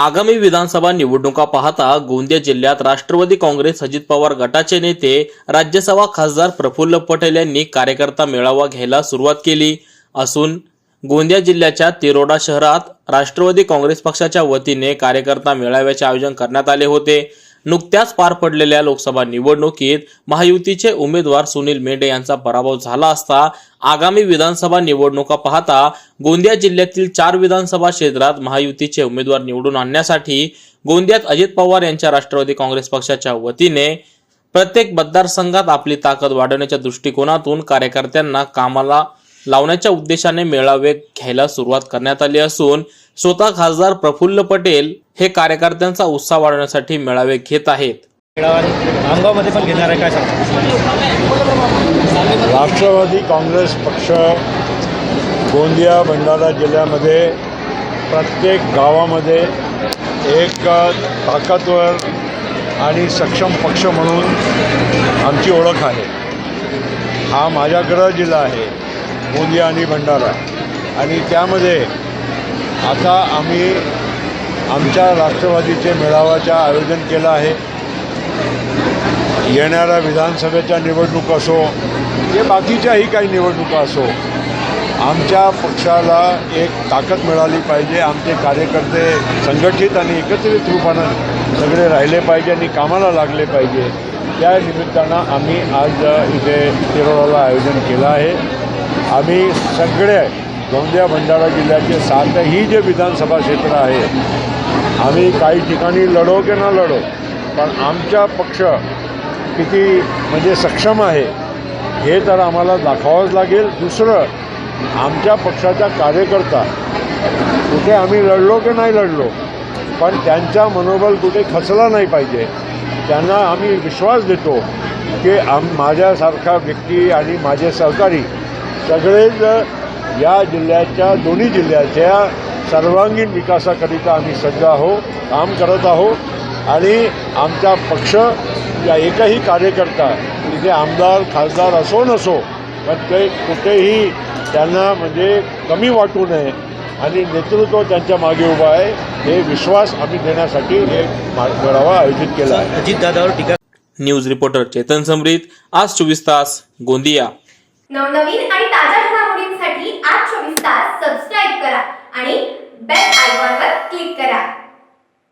आगामी विधानसभा निवडणुका पाहता गोंदिया जिल्ह्यात राष्ट्रवादी काँग्रेस अजित पवार गटाचे नेते राज्यसभा खासदार प्रफुल्ल पटेल यांनी कार्यकर्ता मेळावा घ्यायला सुरुवात केली. असून गोंदिया जिल्ह्याच्या तिरोडा शहरात राष्ट्रवादी काँग्रेस पक्षाच्या वतीने कार्यकर्ता मेळाव्याचे आयोजन करण्यात आले होते. नुकत्याच पार पडलेल्या लोकसभा निवडणुकीत महायुतीचे उमेदवार सुनील मेंढे यांचा पराभव झाला असता आगामी विधानसभा निवडणुका पाहता गोंदिया जिल्ह्यातील चार विधानसभा क्षेत्रात महायुतीचे उमेदवार निवडून आणण्यासाठी गोंदियात अजित पवार यांच्या राष्ट्रवादी काँग्रेस पक्षाच्या वतीने प्रत्येक मतदारसंघात आपली ताकद वाढवण्याच्या दृष्टिकोनातून कार्यकर्त्यांना कामाला लावण्याच्या उद्देशाने मेळावे घ्यायला सुरुवात करण्यात आली असून स्वतः खासदार प्रफुल्ल पटेल हे कार्यकर्त्यांचा उत्साह वाढवण्यासाठी मेळावे घेत आहेत. आमगावमध्ये पण घेणार आहे काय सांगता? राष्ट्रवादी काँग्रेस पक्ष गोंदिया भंडारा जिल्ह्यामध्ये प्रत्येक गावामध्ये एक ताकदवर आणि सक्षम पक्ष म्हणून आमची ओळख आहे. हा माझा गृह जिल्हा आहे गोंदिया आणि भंडारा. आणि त्यामध्ये आता आम्ही आमच्या राष्ट्रवादीचे मेळाव्याचं आयोजन केलं आहे. येणाऱ्या विधानसभेच्या निवडणूक असो जे बाकीच्याही काही निवडणुका असो आमच्या पक्षाला एक ताकद मिळाली पाहिजे. आमचे कार्यकर्ते संघटित आणि एकत्रित रूपानं सगळे राहिले पाहिजे आणि कामाला लागले पाहिजे. त्या निमित्तानं आम्ही आज इथे तिरोडाला आयोजन केलं आहे. आम्ही सगळे गोंदिया भंडारा जिल्ह्याचे सातही जे विधानसभा क्षेत्र आहे आम्ही काही ठिकाणी लढो की न लढो पण आमचा पक्ष किती म्हणजे सक्षम आहे हे तर आम्हाला दाखवावंच लागेल. दुसरं आमच्या पक्षाचा कार्यकर्ता कुठे आम्ही लढलो की नाही लढलो पण त्यांचा मनोबल कुठे खचला नाही पाहिजे. त्यांना आम्ही विश्वास देतो की आम माझ्यासारखा व्यक्ती आणि माझे सहकारी सगळेच या जिल्ह्याच्या दोन्ही जिल्ह्याच्या सर्वांगीण विकासाकरिता आम्ही सज्ज आहो काम करत आहोत आणि आमचा पक्ष या एकही कार्यकर्ता तिथे आमदार खासदार असो नसो पण ते कुठेही त्यांना म्हणजे कमी वाटू नये आणि नेतृत्व त्यांच्या मागे उभं आहे हे विश्वास आम्ही देण्यासाठी हे मेळावा आयोजित केला आहे. अजित दादावर टीका न्यूज रिपोर्टर चेतन समरीत आज चोवीस तास गोंदिया. नवनवीन आणि